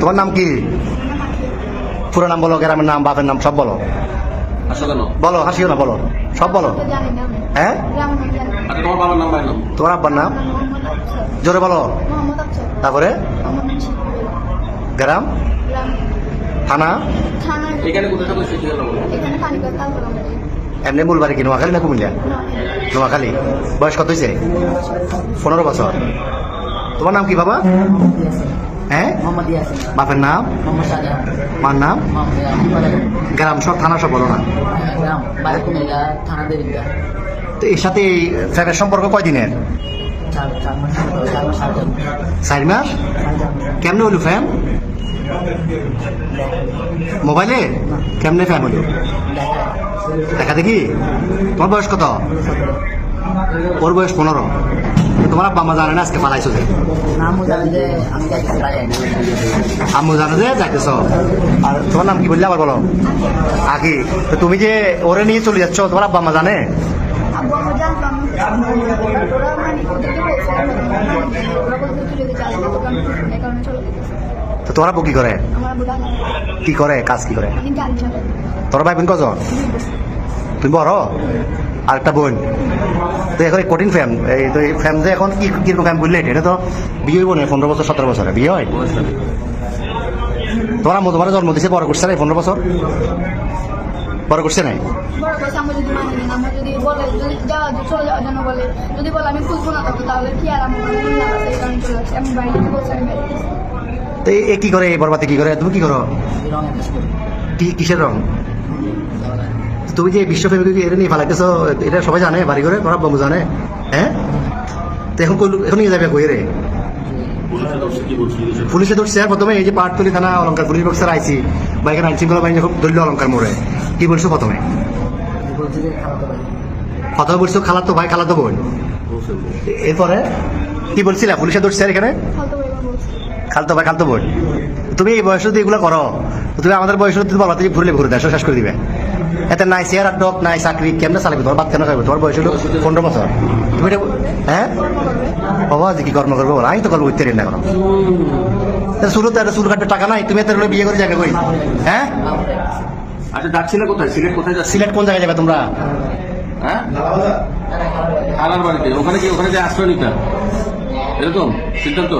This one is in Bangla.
তোমার নাম কি? পুরো নাম বলো গ্রামের নাম বাপের নাম সব বলো। বলো হাসিও না বলো। সব বলো। হ্যাঁ? আচ্ছা তোমার আব্বার নাম? জোরে বলো। তারপরে? গ্রাম? গ্রাম। থানা? এমনি মূলবাড়ি কি নোয়াখালী না কুমিল্লা? নোয়াখালী। বয়স কত হয়েছে পনেরো বছর। তোমার নাম কি বাবা? হ্যাঁ? মোহাম্মদ ইয়াসিন। বাপের নাম? মোহাম্মদ মার নাম? গ্রাম সব থানা সব বলো না। গ্রাম বাড়ি থানা দেবিদ্যা তো এর সাথে ফ্যামের সম্পর্ক কয়দিনের? চার মাস কেমনে হলো ফ্যাম মোবাইলে? কেমনে ফ্যাম হলো? দেখা। দেখি তোমার বয়স কত? ওর বয়স পনেরো। তোমার আব্বা মা জানে না আজকে পালাইছো যে? আম্মু জানো যে যাইতেছ। আর তোমার নাম কি বললে আবার বলো? আগে। তো তুমি যে ওরে নিয়ে চলে যাচ্ছ তোমার আব্বা মা জানে? তো তোমার আব্বু কি করে? কি করে? কাজ কি করে? তোর ভাই বোন কজন? তুমি বড়? আর একটা বোন। তো এখন এই কঠিন ফ্যাম এই তো এই ফ্যাম যে এখন কি কীরকম ফ্যাম বুঝলে? এটা তো বিয়ে হইব না পনেরো বছর সতেরো বছরে বিয়ে হয়? তোমার আম্মু তোমার জন্ম দিছে বড় করছে না পনেরো বছর? বড় করছে নাই? এ- কি করে এই বরবাতে কি করে? তুমি কি করি? কি কিসের রং? তুমি যে বিশ্ব ফেমিকে এটা নিয়ে ফালাইতেছ এটা সবাই জানে বাড়ি করে তোমার বন্ধু জানে। হ্যাঁ? তো এখন এখন নিয়ে যাবে কই রে? কি পুলিশে ধরছে, প্রথমে এই যে পাটতলি থানা অলঙ্কার পুলিশ বক্সার আইসি বা এখানে আইনশৃঙ্খলা বাহিনী ধরল অলঙ্কার মোড়ে। কি বলছো প্রথমে? প্রথমে বলছো, খালাতো ভাই, খালাতো বোন। এরপরে? কি বলছিলা? পুলিশে ধরছে এখানে? খালতো ভাই, খালতো বোন। তুমি এই বয়সে যদি এগুলো করো তুমি আমাদের বয়সে তুমি বলবা তুমি ঘুরলে, ঘুরে দেশ শেষ করে দিবে। এতে নাই আর ডক নাই চাকরি কেমনে চালাবি? তোমার বাদ কেন খাবে? তোমার বয়স হলো পনেরো বছর তুমি হ্যাঁ? বাবা যে কি কর্ম করব আমি তো কর্ম করতে না করো শুরু তো একটা চুল টাকা নাই তুমি এত বিয়ে করে যাবে কই হ্যাঁ? আচ্ছা যাচ্ছিলে কোথায়? সিলেট কোথায় যাচ্ছি? সিলেট কোন জায়গায় যাবে তোমরা? হ্যাঁ? খালার বাড়িতে। ওখানে কি ওখানে যে আশ্রয় নিতে এরকম? সিদ্ধান্ত?